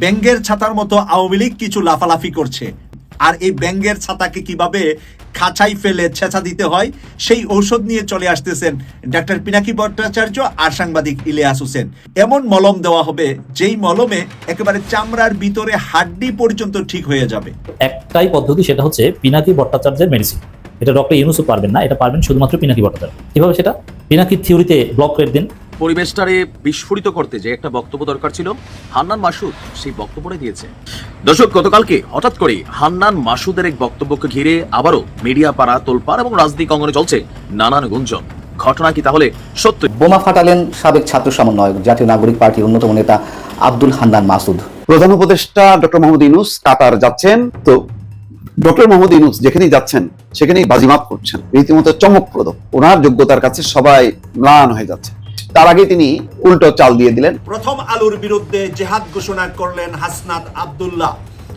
ব্যাঙ্গের ছাতার মতো আওয়ামী লীগ কিছু লাফালাফি করছে। আর এই ব্যাঙ্গের ছাতাকে কীভাবে খাঁচাই ফেলে ছেঁচা দিতে হয়, সেই ঔষধ নিয়ে চলে আসতেছেন ডাক্তার পিনাকি ভট্টাচার্য আর সাংবাদিক ইলিয়াস হোসেন। এমন মলম দেওয়া হবে, যেই মলমে একেবারে চামড়ার ভিতরে হাড্ডি পর্যন্ত ঠিক হয়ে যাবে। একটাই পদ্ধতি, সেটা হচ্ছে পিনাকি ভট্টাচার্যের মেডিসিন এটা ডক্টর ইউনুসও পারবেন না, এটা পারবেন শুধুমাত্র পিনাকি ভট্টাচার্য। কীভাবে সেটা? পিনাকির থিওরিতে ব্লক করে দিন। পরিবেশটারে বিস্ফোরিত করতে যে একটা বক্তব্য দরকার ছিল হান্নান মাসুদ সেই বক্তব্যটা দিয়েছে। দর্শক গতকালকে হঠাৎ করে হান্নান মাসুদের এক বক্তব্যকে ঘিরে আবারও মিডিয়া পাড়া তোলপাড় এবং রাজনীতি অঙ্গনে চলছে নানান গুঞ্জন। ঘটনা কি তাহলে সত্য? বোমা ফাটালেন সাবেক ছাত্র সমন্বয়ক জাতীয় নাগরিক পার্টির অন্যতম নেতা আব্দুল হান্নান মাসুদ। প্রধান উপদেষ্টা ডক্টর মোহাম্মদ ইউনুস কাতার যাচ্ছেন। তো ডক্টর মোহাম্মদ ইউনুস যেখানেই যাচ্ছেন সেখানেই বাজিমাত করছেন। রীতিমতো চমকপ্রদ। ওনার যোগ্যতার কাছে সবাই ম্লান হয়ে যাচ্ছে। তার আগে তিনি উল্টো চাল দিয়ে দিলেন। প্রথম আলুর বিরুদ্ধে জেহাদ ঘোষণা করলেন হাসনাত আব্দুল্লাহ।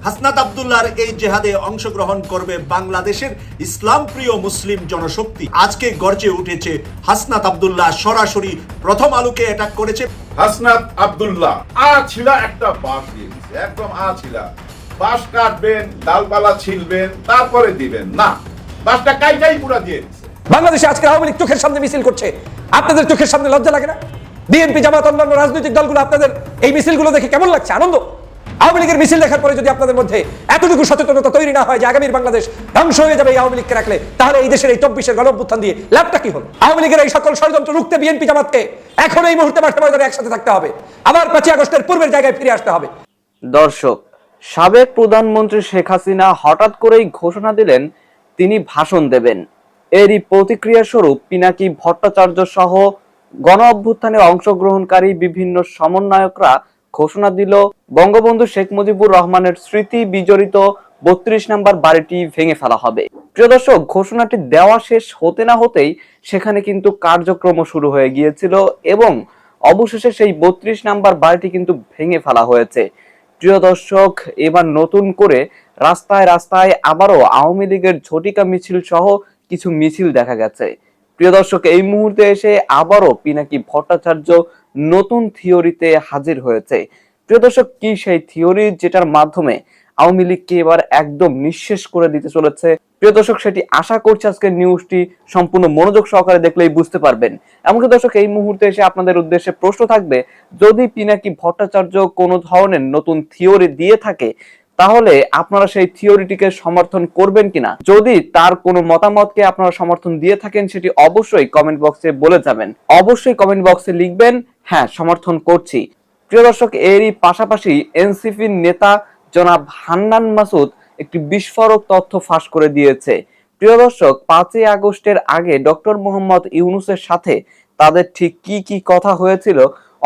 হাসনাত আব্দুল্লাহর এই জেহাদে অংশগ্রহণ করবে বাংলাদেশের ইসলাম প্রিয় মুসলিম জনশক্তি। আজকে গর্জে উঠেছে হাসনাত আব্দুল্লাহ সরাসরি প্রথম আলুকে অ্যাটাক করেছে। হাসনাত আব্দুল্লাহ আ ছিলা একটা বাঁশ দিয়ে একদম আ ছিলা। বাঁশ কাটবেন ডালপালা ছিলবেন তারপরে দিবেন। না বাঁশটা কাইটাই পুরা দিয়ে বাংলাদেশে আজকে আওয়ামী লীগ চোখের সামনে মিছিল করছে। আপনাদের চোখের সামনে লজ্জা লাগে না? বিএনপি জামাত, অন্যান্য রাজনৈতিক দলগুলো আপনাদের এই মিছিলগুলো দেখে কেমন লাগছে? আনন্দ? আওয়ামী লীগের মিছিল দেখার পরে যদি আপনাদের মধ্যে এতটুকু সচেতনতা তৈরি না হয় যে আগামীর বাংলাদেশ ধ্বংস হয়ে যাবে এই আওয়ামী লীগকে রাখলে, তাহলে এই দেশের এই চব্বিশের গণঅভ্যুত্থান দিয়ে লাভটা কি হলো? আওয়ামী লীগের এই সকল ষড়যন্ত্র রুখতে বিএনপি জামাতকে এখন এই মুহূর্তে মাঠে ময়দানে একসাথে থাকতে হবে। আবার পাঁচই আগস্টের পূর্বের জায়গায় ফিরে আসতে হবে। দর্শক, সাবেক প্রধানমন্ত্রী শেখ হাসিনা হঠাৎ করেই ঘোষণা দিলেন, তিনি ভাষণ দেবেন। এরই প্রতিক্রিয়া স্বরূপ পিনাকি ভট্টাচার্য সহ গণ অভ্যুত্থানে অংশগ্রহণকারী বিভিন্ন সমন্বয়করা ঘোষণা দিল, বঙ্গবন্ধু শেখ মুজিবুর রহমানের স্মৃতি বিজড়িত বত্রিশ নম্বর বাড়িটি ভেঙে ফেলা হবে। প্রিয় দর্শক, ঘোষণাটি দেওয়া শেষ হতে না হতেই সেখানে কিন্তু কার্যক্রম শুরু হয়ে গিয়েছিল এবং অবশেষে সেই বত্রিশ নাম্বার বাড়িটি কিন্তু ভেঙে ফেলা হয়েছে। প্রিয় দর্শক, এবার নতুন করে রাস্তায় রাস্তায় আবারও আওয়ামী লীগের ঝটিকা মিছিল সহ কিছু মিছিল দেখা গেছে। প্রিয় দর্শক, এই মুহূর্তে এসে আবারও পিনাকি ভট্টাচার্য নতুন থিওরিতে হাজির হয়েছে। প্রিয় দর্শক, কি সেই থিওরি যেটার মাধ্যমে আওয়ামী লীগকে এবার একদম নিঃশেষ করে দিতে চলেছে? প্রিয় দর্শক, সেটি আশা করছি আজকের নিউজটি সম্পূর্ণ মনোযোগ সহকারে দেখলেই বুঝতে পারবেন। এমনকি দর্শক, এই মুহূর্তে এসে আপনাদের উদ্দেশ্যে প্রশ্ন থাকবে, যদি পিনাকি ভট্টাচার্য কোনো ধরনের নতুন থিওরি দিয়ে থাকে তাহলে আপনারা সেই থিওরিটিকে সমর্থন করবেন কিনা? যদি তার কোনো মতামতকে আপনারা সমর্থন দিয়ে থাকেন, সেটি অবশ্যই কমেন্ট বক্সে বলে যাবেন। অবশ্যই কমেন্ট বক্সে লিখবেন হ্যাঁ সমর্থন করছি। প্রিয় দর্শক, এরই পাশাপাশি এনসিপির নেতা জনাব হান্নান মাসুদ একটি বিস্ফোরক তথ্য ফাঁস করে দিয়েছে। প্রিয় দর্শক, পাঁচই আগস্টের আগে ডক্টর মোহাম্মদ ইউনুসের সাথে তাদের ঠিক কি কি কথা হয়েছিল?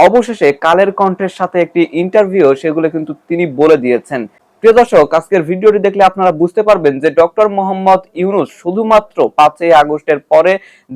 অবশেষে কালের কণ্ঠের সাথে একটি ইন্টারভিউ সেগুলো কিন্তু তিনি বলে দিয়েছেন। প্রিয় দর্শক, আজকের ভিডিওটি দেখলে আপনারা বুঝতে পারবেন যে ডক্টর মোহাম্মদ ইউনুস শুধুমাত্র পাঁচই আগস্টের পরে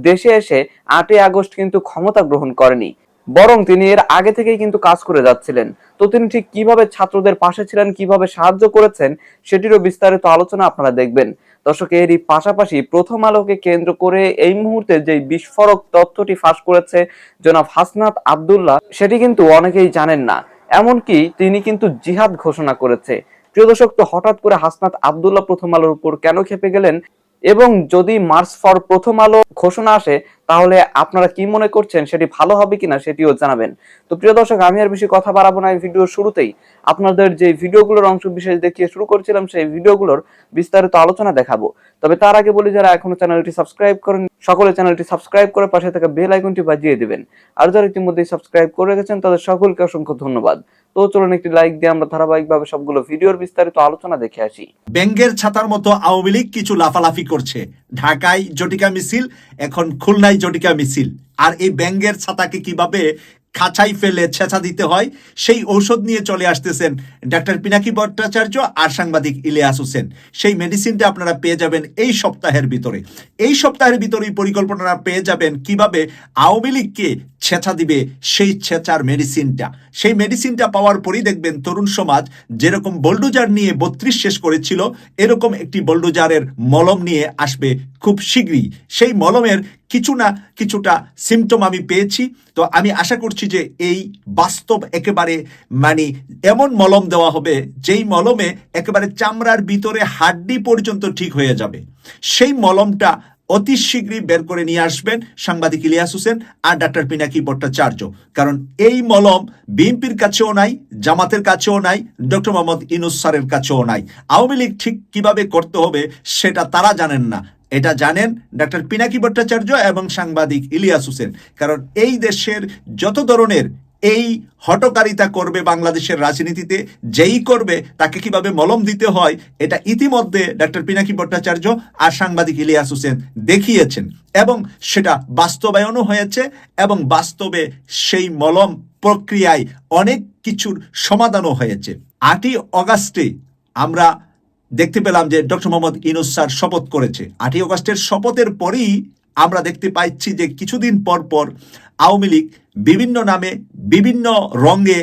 দেশে এসে আটই আগস্ট কিন্তু ক্ষমতা গ্রহণ করেনি, বরং তিনি এর আগে থেকেই কিন্তু কাজ করে যাচ্ছিলেন। তো তিনি ঠিক কীভাবে ছাত্রদের পাশে ছিলেন, কীভাবে সাহায্য করেছেন, সেটিরও বিস্তারিত আলোচনা আপনারা দেখবেন। দর্শক, এরই পাশাপাশি প্রথম আলোকে কেন্দ্র করে এই মুহূর্তে যে বিস্ফোরক তথ্যটি ফাঁস করেছে জনাব হাসনাত আব্দুল্লাহ, সেটি কিন্তু অনেকেই জানেন না। এমনকি তিনি কিন্তু জিহাদ ঘোষণা করেছে। প্রিয় দর্শক, তো হঠাৎ করে হাসনাত আবদুল্লাহ প্রথম আলোর উপর কেন খেপে গেলেন? এবং যদি মার্চ ফর প্রথম আলো ঘোষণা আসে, তাহলে আপনারা কি মনে করছেন? সেটি ভালো হবে কিনা সেটিও জানাবেন। তো প্রিয় দর্শক, আমি আর বেশি কথা বাড়াবো না এই ভিডিওর শুরুতেই। আপনাদের যে ভিডিওগুলোর অংশ বিশেষ দেখিয়ে শুরু করছিলাম, সেই ভিডিওগুলোর বিস্তারিত আলোচনা দেখাবো। তবে তার আগে বলি, যারা এখনও চ্যানেলটি সাবস্ক্রাইব করেন, সকলে চ্যানেলটি সাবস্ক্রাইব করে পাশে থাকা বেল আইকনটি বাজিয়ে দিবেন। আর যারা ইতিমধ্যে সাবস্ক্রাইব করে রেখেছেন, তাদের সকলকে অসংখ্য ধন্যবাদ। তো চলুন একটি লাইক দিয়ে আমরা ধারাবাহিকভাবে সবগুলো ভিডিওর বিস্তারিত আলোচনা দেখে আসি। ব্যাঙ্গের ছাতার মতো আওয়ামী লীগ কিছু লাফালাফি করছে। ঢাকায় জটিকা মিছিল, এখন খুলনায় জটিকা মিছিল। আর এই ব্যাঙ্গের ছাতাকে কীভাবে খাঁচাই ফেলে ছেঁচা দিতে হয়। সেই ঔষধ নিয়ে চলে আসতেছেন ডাক্তার পিনাকি ভট্টাচার্য আর সাংবাদিক ইলিয়াস হোসেন। সেই মেডিসিনটা আপনারা পেয়ে যাবেন এই সপ্তাহের ভিতরে। এই সপ্তাহের ভিতরেই পরিকল্পনা পেয়ে যাবেন কীভাবে আওয়ামী লীগকে ছেঁচা দিবে সেই ছেঁচার মেডিসিনটা সেই মেডিসিনটা পাওয়ার পরই দেখবেন তরুণ সমাজ যেরকম বোল্ডোজার নিয়ে বত্রিশ শেষ করেছিল, এরকম একটি বোল্ডোজারের মলম নিয়ে আসবে খুব শীঘ্রই। সেই মলমের কিছু না কিছুটা সিমটম আমি পেয়েছি। তো আমি আশা করছি যে এই বাস্তব একেবারে মানে এমন মলম দেওয়া হবে, যেই মলমে একেবারে চামড়ার ভিতরে হাড্ডি পর্যন্ত ঠিক হয়ে যাবে। সেই মলমটা অতি শীঘ্রই বের করে নিয়ে আসবেন সাংবাদিক ইলিয়াস হোসেন আর ডাক্তার পিনাকি ভট্টাচার্য। কারণ এই মলম বিএনপির কাছেও নাই, জামাতের কাছেও নাই, ডক্টর মোহাম্মদ ইনুস স্যারের কাছেও নাই। আওয়ামী লীগ ঠিক কীভাবে করতে হবে সেটা তারা জানেন না। এটা জানেন ডাক্তার পিনাকি ভট্টাচার্য এবং সাংবাদিক ইলিয়াস হোসেন। কারণ এই দেশের যত ধরনের এই হটকারিতা করবে বাংলাদেশের রাজনীতিতে, যেই করবে, তাকে কীভাবে মলম দিতে হয়, এটা ইতিমধ্যে ডক্টর পিনাকি ভট্টাচার্য আর সাংবাদিক ইলিয়াস হোসেন দেখিয়েছেন। এবং সেটা বাস্তবায়নও হয়েছে এবং বাস্তবে সেই মলম প্রক্রিয়ায় অনেক কিছুর সমাধানও হয়েছে। আটই অগাস্টে আমরা দেখতে পেলাম যে ডক্টর মোহাম্মদ ইনুস স্যার শপথ করেছে। আটই অগস্টের শপথের পরেই আমরা দেখতে পাচ্ছি যে কিছুদিন পর পর আওয়ামী লীগ বিভিন্ন নামে বিভিন্ন রঙে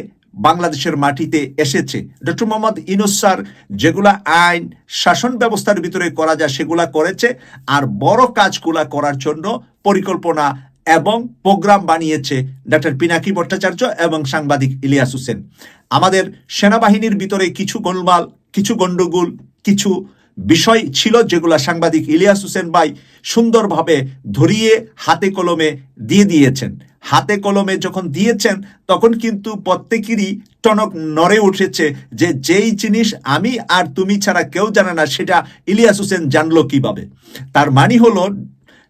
বাংলাদেশের মাটিতে এসেছে। ডক্টর মোহাম্মদ ইনুস স্যার যেগুলা আইন, শাসন ব্যবস্থার ভিতরে করা যায় সেগুলা করেছে আর বড় কাজগুলা করার জন্য পরিকল্পনা এবং প্রোগ্রাম বানিয়েছে ডক্টর পিনাকি ভট্টাচার্য এবং সাংবাদিক ইলিয়াস হোসেন। আমাদের সেনাবাহিনীর ভিতরে কিছু গোলমাল, কিছু গন্ডগোল কিছু বিষয় ছিল যেগুলা সাংবাদিক ইলিয়াস হোসেন ভাই সুন্দরভাবে ধরিয়ে হাতে কলমে দিয়ে দিয়েছেন। হাতে কলমে যখন দিয়েছেন, তখন কিন্তু প্রত্যেকেরই টনক নড়ে উঠেছে যে যেই জিনিস আমি আর তুমি ছাড়া কেউ জানে না, সেটা ইলিয়াস হোসেন জানলো কীভাবে। তার মানে হলো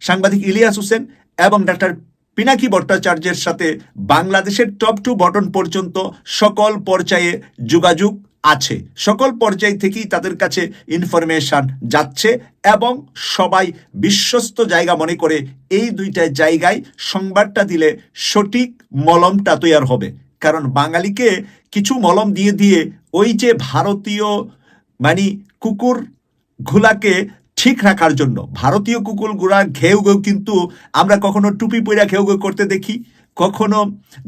সাংবাদিক ইলিয়াস হোসেন এবং ডাক্তার পিনাকি ভট্টাচার্যের সাথে বাংলাদেশের টপ টু বটন পর্যন্ত সকল পর্যায়ে যোগাযোগ আছে। সকল পর্যায় থেকেই তাদের কাছে ইনফরমেশন যাচ্ছে এবং সবাই বিশ্বস্ত জায়গা মনে করে এই দুইটা জায়গায় সংবাদটা দিলে সঠিক মলমটা তৈয়ার হবে। কারণ বাঙালিকে কিছু মলম দিয়ে দিয়ে ওই যে ভারতীয় মানে কুকুর ঘোলাকে ঠিক রাখার জন্য, ভারতীয় কুকুর গুড়া ঘেউ ঘেউ কিন্তু আমরা কখনো টুপি পইরা ঘেউ ঘেউ করতে দেখি, কখনো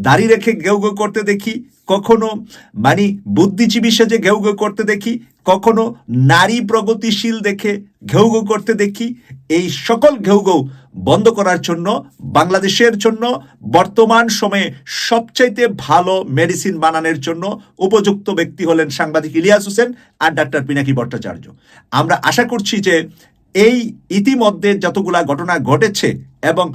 দাড়ি রেখে ঘেউ ঘেউ করতে দেখি কখনো মানে বুদ্ধিজীবী সেজে ঘেউ ঘেউ করতে দেখি, কখনো নারী প্রগতিশীল দেখে ঘেউ ঘেউ করতে দেখি, এই সকল ঘেউ ঘেউ বন্ধ করার জন্য, বাংলাদেশের জন্য, বর্তমান সময়ে সবচাইতে ভালো মেডিসিন বানানোর জন্য উপযুক্ত ব্যক্তি হলেন সাংবাদিক ইলিয়াস হোসেন আর ডাক্তার পিনাকি ভট্টাচার্য। আমরা আশা করছি যে এই ইতিমধ্যে যতগুলা ঘটনা ঘটেছে এবং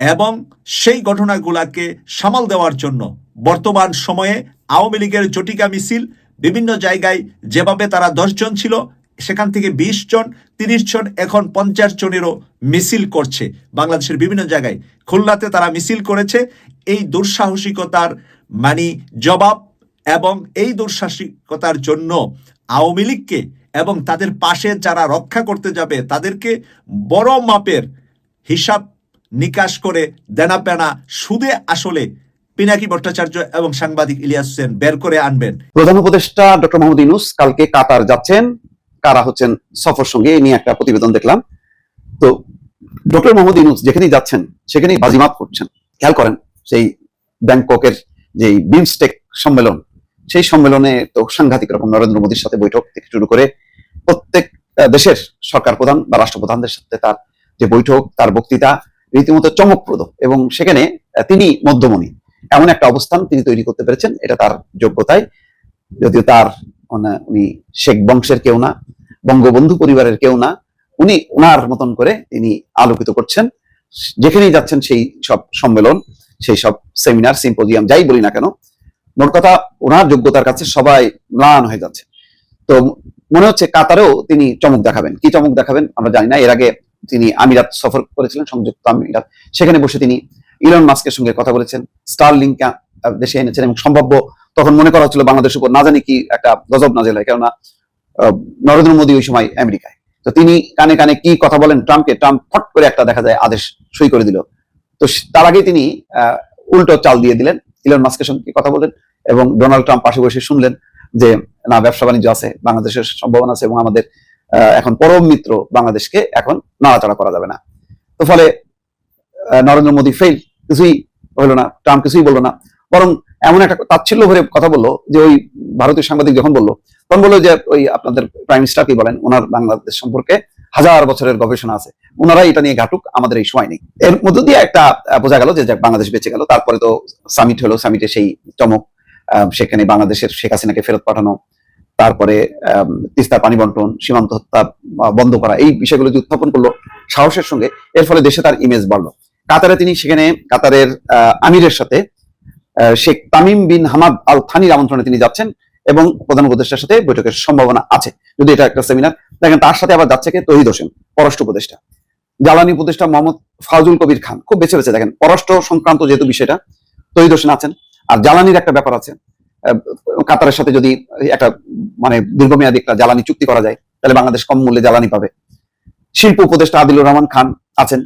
এবং সেই ঘটনাগুলাকে সামাল দেওয়ার জন্য বর্তমান সময়ে আওয়ামী লীগের জটিকা মিছিল বিভিন্ন জায়গায় যেভাবে তারা দশজন ছিল, সেখান থেকে বিশ জন, তিরিশ জন, এখন পঞ্চাশ জনেরও মিছিল করছে। বাংলাদেশের বিভিন্ন জায়গায় খুলনাতে তারা মিছিল করেছে। এই দুঃসাহসিকতার মানে জবাব এবং এই দুঃসাহসিকতার জন্য আওয়ামী লীগকে এবং তাদের পাশে যারা রক্ষা করতে যাবে, তাদেরকে বড় মাপের হিসাব নিকাশ করে দেনা পেনা সুদে আসলে পিনাকি ভট্টাচার্য এবং সাংবাদিক ইলিয়াস হোসেন বের করে আনবেন। প্রধান উপদেষ্টা ডক্টর মোহাম্মদ ইউনুস কালকে কাতার যাচ্ছেন। কারা হচ্ছেন সফর সঙ্গে, এই নিয়ে একটা প্রতিবেদন দেখলাম। তো ডক্টর মোহাম্মদ ইউনুস যেখানেই যাচ্ছেন, সেখানেই বাজিমাত করছেন। খেয়াল করেন, সেই ব্যাংককের যে বিমস্টেক সম্মেলন, সেই সম্মেলনে তো সাংঘাতিক রকম নরেন্দ্র মোদীর সাথে বৈঠক থেকে শুরু করে প্রত্যেক দেশের সরকার প্রধান বা রাষ্ট্রপ্রধানদের সাথে তার যে বৈঠক, তার বক্তৃতা রীতিমতো চমকপ্রদ এবং সেখানে তিনি মধ্যমণি। এমন একটা অবস্থান তিনি তৈরি করতে পেরেছেন, এটা তার যোগ্যতায় যদিও তার মানে উনি শেখ বংশের কেউ না, বঙ্গবন্ধু পরিবারের কেউ না, উনি ওনার মতন করে তিনি আলোকিত করছেন। যেখানেই যাচ্ছেন সেই সব সম্মেলন, সেই সব সেমিনার সিম্পোজিয়াম যাই বলি না কেন, মোট কথা ওনার যোগ্যতার কাছে সবাই ম্লান হয়ে যাচ্ছে। তো মনে হচ্ছে কাতারেও তিনি চমক দেখাবেন। কি চমক দেখাবেন আমরা জানি না, এর আগে তিনি আমিরাত সফর করেছিলেন, সংযুক্ত আমিরাত। সেখানে বসে তিনি ইলন মাস্কের সঙ্গে কথা বলেছেন স্টার লিঙ্ক দেশে এনেছেন এবং সম্ভাব্য তখন মনে করা হচ্ছিল বাংলাদেশের উপর না জানি কি একটা গজব নাজেল হয়, কেননা নরেন্দ্র মোদী ওই সময় আমেরিকায়। তো তিনি কানে কানে কি কথা বলেন ট্রাম্পকে, ট্রাম্প ফট করে একটা দেখা যায় আদেশ সই করে দিল। তো তার আগে তিনি উল্টো চাল দিয়ে দিলেন ইলন মাস্কের সঙ্গে কথা বলেন এবং ডোনাল্ড ট্রাম্প পাশে বসে শুনলেন যে, না ব্যবসা বাণিজ্য আছে, বাংলাদেশের সম্ভাবনা আছে এবং আমাদের এখন পরম মিত্র বাংলাদেশকে এখন নাড়াচাড়া করা যাবে না। তো ফলে নরেন্দ্র মোদী ফেল কিছুই হলো না ট্রাম্প কিছুই বলল না। বরং এমন একটা তাচ্ছিল্য ভরে কথা বলল, যে ওই ভারতীয় সাংবাদিক যখন বলল, তখন বলল যে ওই আপনাদের প্রাইম মিনিস্টার কি বলেন, ওনার বাংলাদেশ সম্পর্কে হাজার বছরের গবেষণা আছে। ওনারা এটা নিয়ে ঘাটুক, আমাদের এই সময় নেই। এর মধ্য দিয়ে একটা বোঝা গেল যে বাংলাদেশ বেঁচে গেল, তারপরে তো সামিট হলো সামিটে সেই চমক সেখানে বাংলাদেশের শেখ হাসিনাকে ফেরত পাঠানো তারপরে আম, তিস্তার পানি বন্টন সীমান্ত হত্যা বন্ধ করা এই বিষয়গুলো যে উত্থাপন করল সাহসের সঙ্গে এর ফলে দেশে তার ইমেজ বাড়লো। কাতারে তিনি সেখানে কাতারের আমিরের সাথে Sheikh Tamim bin Hamad Al থানির আমন্ত্রণে তিনি যাচ্ছেন এবং প্রধান উপদেষ্টার সাথে বৈঠকের সম্ভাবনা আছে। যদি এটা একটা সেমিনার দেখেন তার সাথে আবার যাচ্ছে কে? তহিদ হোসেন পররাষ্ট্র উপদেষ্টা। জ্বালানি উপদেষ্টা মোহাম্মদ ফাজুল কবির খান। খুব বেছে বেছে দেখেন পররাষ্ট্র সংক্রান্ত যেহেতু বিষয়টা তহিদ হোসেন আছেন আর জ্বালানির একটা ব্যাপার আছে। কাতারের সাথে যদি একটা মানে দীর্ঘমেয়াদী একটা জ্বালানি চুক্তি করা যায়, তাহলে বাংলাদেশ কম মূল্যে জ্বালানি পাবে। শিল্প উপদেষ্টা আদিলুর রহমান খান আছেন,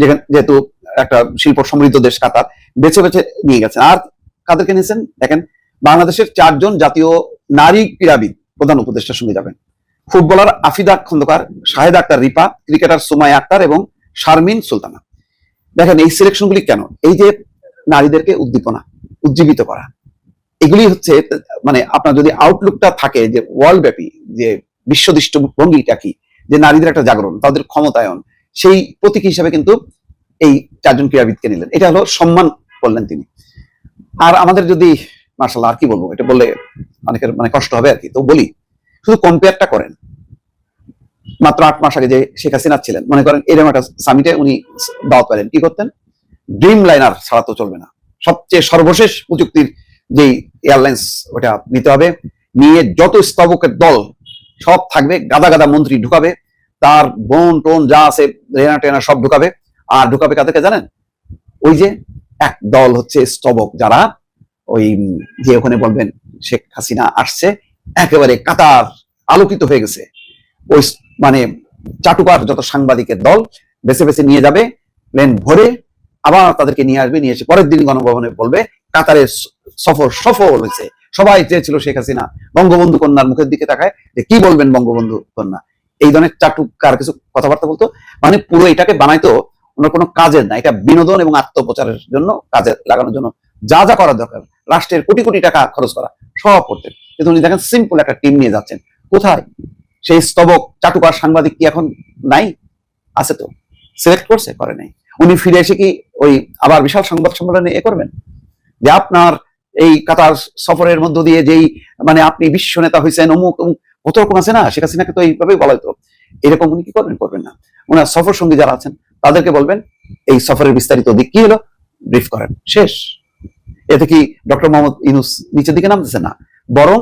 যেখানে, যেহেতু একটা শিল্প সমৃদ্ধ দেশ কাতার, বেছে বেছে নিয়ে গেছেন। আর কাদেরকে নিয়েছেন? দেখেন, বাংলাদেশের চারজন জাতীয় নারী ক্রীড়াবিদ প্রধান উপদেষ্টার সঙ্গে যাবেন। ফুটবলার আফিদা খন্দকার, শাহেদ আক্তার রিপা, ক্রিকেটার সুমাইয়া আক্তার এবং শারমিন সুলতানা। দেখেন, এই সিলেকশনগুলি কেন? এই যে নারীদেরকে উদ্দীপনা, উজ্জীবিত করা এগুলি হচ্ছে মানে আপনার যদি আউটলুকটা থাকে যে ওয়ার্ল্ড ব্যাপী যে বিশ্বদৃষ্ট ভঙ্গিটা কি, যে নারীদের একটা জাগরণ, তাদের ক্ষমতায়ন, সেই প্রতীক হিসাবে কিন্তু এই চারজন ক্রীড়াবিদকে নিলেন। এটা হলো সম্মান করলেন তিনি। আর আমাদের যদি মার্শাল আর কি বলব? এটা বললে অনেকের মানে কষ্ট হবে আর কি। তো বলি, শুধু কম্পেয়ারটা করেন। মাত্র আট মাস আগে যে শেখ হাসিনা ছিলেন, মনে করেন এরকম একটা সামিটে উনি দাওয়াত পেলেন। কি করতেন? ড্রিম লাইনার ছাড়া তো চলবে না। সবচেয়ে সর্বশেষ প্রযুক্তির যেই এয়ারলাইন্স ওটা নিতে হবে। নিয়ে যত স্তবকের দল সব থাকবে, গাদা গাদা মন্ত্রী ঢুকাবে, তার বোন টোন যা আছে, রেনা টেনা সব ঢুকাবে। আর ঢুকাবে কাদেরকে জানেন? ওই যে এক দল হচ্ছে স্তবক যারা, ওই যে ওখানে বলবেন শেখ হাসিনা আসছে, একেবারে কাতার আলোকিত হয়ে গেছে। ওই মানে চাটুকার যত সাংবাদিকের দল বেছে বেছে নিয়ে যাবে, প্লেন ভরে আবার তাদেরকে নিয়ে আসবে, নিয়ে এসে পরের দিন গণভবনে বলবে, কাতারের সফর সফল হয়েছে। সবাই চেয়েছিল শেখ হাসিনা বঙ্গবন্ধু কন্যার মুখের দিকে তাকায় যে কি বলবেন বঙ্গবন্ধু কন্যা? এই ধরনের চাটুকার কিছু কথাবার্তা বলতো? মানে পুরো এটাকে বানাইতো ওনার কোনো কাজের না, এটা বিনোদন এবং আত্মপ্রচারের জন্য, কাজে লাগানোর জন্য যা যা করা দরকার, রাষ্ট্রের কোটি কোটি টাকা খরচ করা, সব করতেন কিন্তু উনি দেখেন সিম্পল একটা টিম নিয়ে যাচ্ছেন। কোথায়? সেই স্তবক চাটুকার সাংবাদিক কি এখন নাই? আছে তো। সিলেক্ট করছে, করে নাই। উনি ফিরে এসে কি ওই আবার বিশাল সংবাদ সম্মেলনে এ করবেন? যে আপনার এই কাতার সফরের মধ্য দিয়ে যেই মানে আপনি বিশ্ব নেতা হয়েছেন অমুক অমুক, কত রকম আছে না? শেখ হাসিনাকে তো এইভাবেই বলা হতো এরকম উনি কি করবেন করবেন না। ওনার সফর সঙ্গী যারা আছেন, তাদেরকে বলবেন, এই সফরের বিস্তারিত দিক কি হলো? ব্রিফ করেন। শেষ। এতে কি ডক্টর মোহাম্মদ ইনুস নিচের দিকে নামতেছে না? বরং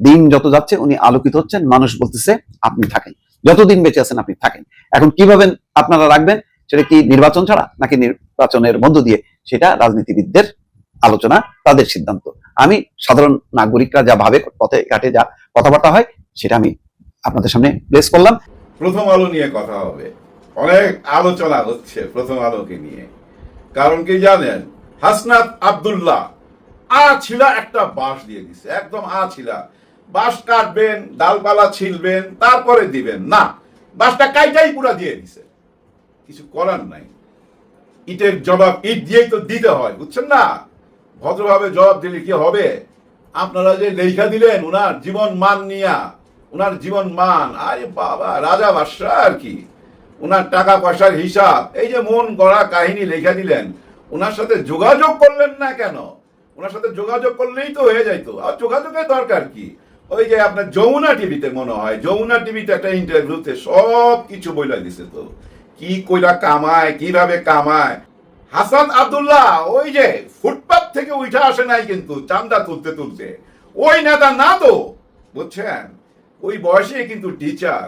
দিন যত যাচ্ছে, উনি আলোকিত হচ্ছেন, মানুষ বলতেছে, আপনি থাকেন। যতদিন বেঁচে আছেন, আপনি থাকেন। এখন কীভাবে আপনারা রাখবেন? সেটা কি নির্বাচন ছাড়া নাকি নির্বাচনের মধ্য দিয়ে? সেটা রাজনীতিবিদদের আলোচনা, তাদের সিদ্ধান্ত। আমি সাধারণ নাগরিকরা যা ভাবে, পথে ঘাটে যা কথাবার্তা হয়, সেটা আমি আপনাদের সামনে প্লেস করলাম। প্রথম আলো নিয়ে কথা হবে। অনেক আলোচনা হচ্ছে প্রথম আলোকে নিয়ে। কারণ কি জানেন? হাসনাত আব্দুল্লাহ, আ ছিলা একটা বাঁশ দিয়ে দিছে। একদম আ ছিলা। বাঁশ কাটবেন, ডালপালা ছিলবেন, তারপরে দিবেন। না, বাঁশটা কাইটাই পুরা দিয়ে দিছে। কিছু করার নাই। ইটের জবাব ইট দিয়েই তো দিতে হয়, বুঝছেন না? ভদ্রভাবে জবাব দিলে কি হবে? আপনারা যে লেখা দিলেন, উনার জীবন মান নিয়া, উনার জীবন মান, আরে বাবা, রাজা বাদশাহ আর কি? উনার টাকা পয়সার হিসাব, এই যে মন গড়া কাহিনী লেখা দিলেন, উনার সাথে যোগাযোগ করলেন না কেন? ওনার সাথে যোগাযোগ করলেই তো হয়ে যাইতো। আর যোগাযোগের দরকার কি? ওই যে আপনার যমুনা টিভিতে মনে হয়, যমুনা টিভিতে একটা ইন্টারভিউতে সব কিছু বইলা দিছে তো। কি কইরা কামায়, কীভাবে কামায়? হাসান আব্দুল্লাহ, ওই যে ফুটপাত থেকে উঠে আসে নাই কিন্তু চান্দা তুলতে তুলতে। ওই নেতা না তো, বুঝছেন? ওই বয়সে কিন্তু টিচার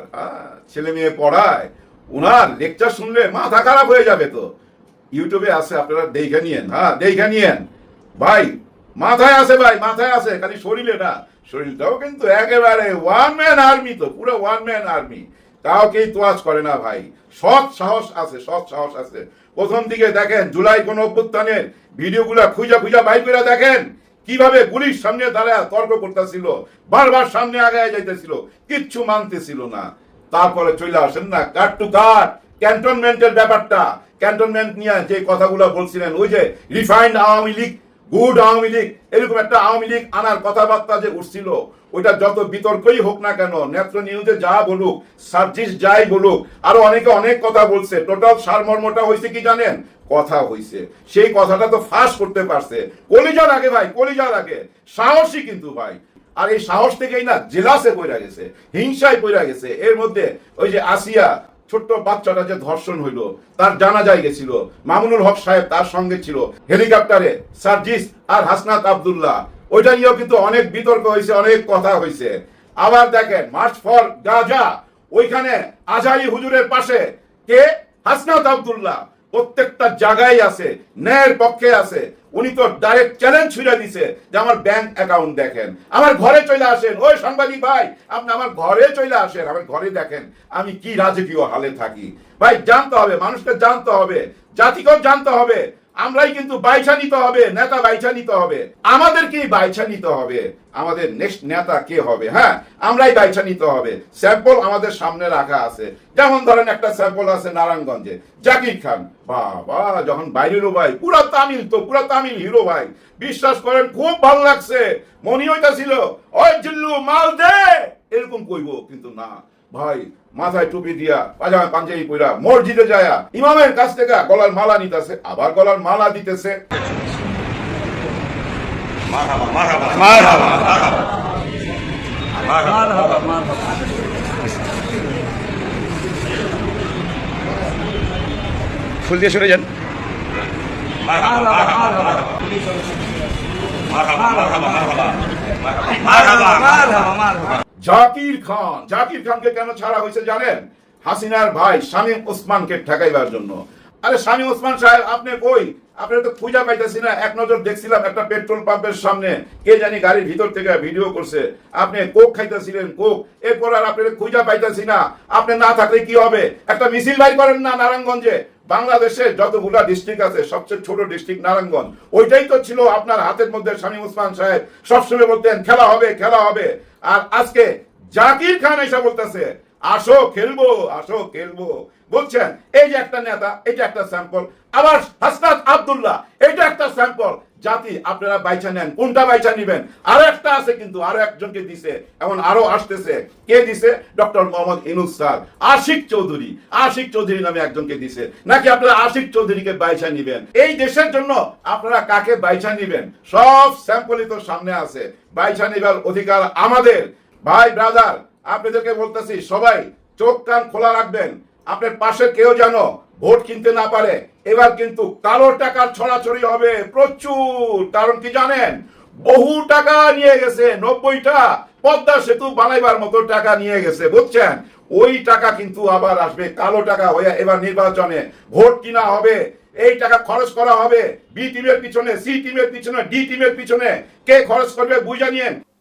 ছেলে মেয়ে পড়ায় ওনার লেকচার শুনলে মাথা খারাপ হয়ে যাবে তো। ইউটিউবে আছে, আপনারা দেখে নিয়েন হ্যাঁ দেখে নিয়েন। ভাই, মাথায় আছে ভাই, মাথায় আছে, খালি শরীরে না শরীরটাও কিন্তু একেবারে ওয়ান ম্যান আর্মি তো, পুরো ওয়ান ম্যান আর্মি কাউকেই তোয়াজ করে না ভাই। সৎ সাহস আছে, সৎ সাহস আছে। প্রথম দিকে দেখেন, জুলাই কোন অভ্যুত্থানের ভিডিওগুলা খুঁজা খুঁজা বাই করে দেখেন, কীভাবে পুলিশ সামনে দাঁড়ায় তর্ক করতেছিল, বারবার সামনে আগায় যাইতেছিল, কিচ্ছু মানতেছিল না। তারপরে চলে আসেন না কাট টু কাট ক্যান্টনমেন্টের ব্যাপারটা। ক্যান্টনমেন্ট নিয়ে যে কথাগুলো বলছিলেন, ওই যে রিফাইন্ড আওয়ামী লীগ, গুড আওয়ামী লীগ, এরকম একটা আওয়ামী লীগ আনার কথাবার্তা যে উঠছিল ওইটা যত বিতর্কই হোক না কেন, নেত্র নিউজে যা বলুক, সার্জিস যাই বলুক, আরও অনেকে অনেক কথা বলছে। টোটাল সারমর্মটা হয়েছে কি জানেন? কথা হইছে। সেই কথাটা তো ফাঁস করতে পারছে। কলিজার আগে ভাই, কলিজার আগে। সাহসী কিন্তু ভাই। আর এই সাহস থেকেই না জেলাসে পড়া গেছে, হিংসায় পড়া গেছে। এর মধ্যে ওই যে আসিয়া ছোট্ট বাচ্চাটা যে ধর্ষণ হইল, তার জানা যায় গেছিল। মামুনুল হক সাহেব তার সঙ্গে ছিল। হেলিকপ্টারে সার্জিস আর হাসনাত আব্দুল্লাহ। ওইটা নিয়েও কিন্তু অনেক বিতর্ক হয়েছে, অনেক কথা হয়েছে। আবার দেখেন মার্চ ফর গাজা ওইখানে আজারি হুজুরের পাশে কে? হাসনাত আব্দুল্লাহ। প্রত্যেকটা জায়গায় আছে, ন্যায়ের পক্ষে আছে। উনি তো ডাইরেক্ট চ্যালেঞ্জ ছুড়ে দিছে যে আমার ব্যাংক অ্যাকাউন্ট দেখেন। আমার ঘরে চলে আসেন, ওই সাংবাদিক ভাই, আপনি আমার ঘরে চলে আসেন। আমার ঘরে দেখেন, আমি কি রাজকীয় হালে থাকি। ভাই, জানতে হবে, মানুষকে জানতে হবে, জাতিকেও জানতে হবে। আমরাই কিন্তু বাইছা নিতে হবে, নেতা বাইছা নিতে হবে। আমাদেরকেই বাইছা নিতে হবে। আমাদের নেক্সট নেতা কে হবে হ্যাঁ? আমরাই বাইছা নিতে হবে। স্যাম্পল আমাদের সামনে রাখা আছে। যেমন ধরেন একটা স্যাম্পল আছে নারায়ণগঞ্জে। জাকির খান, বাবা, যখন বাইরের ভাই, পুরা তামিল তো, পুরা তামিল হিরো ভাই। বিশ্বাস করেন, খুব ভালো লাগছে। মনে হইতাছিল, ওই জিল্লু, মাল দে! এরকম কইব কিন্তু না। ভাই মাথায় টুপি দিয়া পাজামা পাঞ্জাবি পইরা মসজিদে যায়া ইমামের কাছ থেকে গলার মালা নিতেছে আবার গলার মালা দিতেছে। ফুল দিয়ে সরে যান। জাকির খান, জাকির খানকে কেন ছাড়া হয়েছে জানেন? হাসিনার ভাই শামীম ওসমানকে ঠেকাইবার জন্য। আরে শামীম ওসমান সাহেব, আপনি কই? আপনি তো খুঁজা পাইতেছি না, এক নজর দেখছিলাম একটা পেট্রোল পাম্পের সামনে। কে জানি গাড়ির ভিতর থেকে ভিডিও করছে। আপনি কোক খাইতেছিলেন, কোক। এরপর আর আপনি খুঁজা পাইতেছি না। আপনি না থাকলে কি হবে? একটা মিছিল বাইর করেন না নারায়ণগঞ্জে। বাংলাদেশে যতগুলা ডিস্ট্রিক্ট আছে, সবচেয়ে ছোট ডিস্ট্রিক্ট নারায়ণগঞ্জ। ওইটাই তো ছিল আপনার হাতের মধ্যে শামীম ওসমান সাহেব সবসময় বলতেন, খেলা হবে খেলা হবে। আর আজকে জাকির খান এসে বলতেছে, আসো, খেলব আসো, খেলব। বলছেন, এই যে একটা নেতা, এটা একটা স্যাম্পল আবার হাসনাত আবদুল্লাহ, এটা একটা স্যাম্পল জাতি, আপনারা বাইচা নেন। কোনটা বাইচা নিবেন? আরও একটা আছে কিন্তু, আরও একজনকে দিছে এমন আরও আসতেছে। কে দিছে? Doctor Mohammad Yunus sir. Ashiq Chowdhury. Ashiq Chowdhury নামে একজনকে দিছে। নাকি আপনারা আশিক চৌধুরীকে বাইচা নিবেন? এই দেশের জন্য আপনারা কাকে বাইচা নিবেন? সব স্যাম্পলই তো সামনে আছে। বাইচা নিবার অধিকার আমাদের। ভাই, ব্রাদার, আপনাদেরকে বলতেছি, সবাই চোখ কান খোলা রাখবেন। আপনার পাশে কেউ যেন ভোট কিনতে না পারে। এবার কিন্তু কালো টাকার ছড়াছড়ি হবে প্রচুর। কারণ কি জানেন? বহু টাকা নিয়ে গেছে, নব্বইটা। পদ্মা সেতু বানাইবার মতো টাকা নিয়ে গেছে, বুঝছেন? ওই টাকা কিন্তু আবার আসবে কালো টাকা হয়ে এবার নির্বাচনে। ভোট কিনা হবে, এই টাকা খরচ করা হবে। বি টিমের পিছনে, সি টিমের পিছনে, ডি টিমের পিছনে। কে খরচ করবে বুঝা নিয়েন।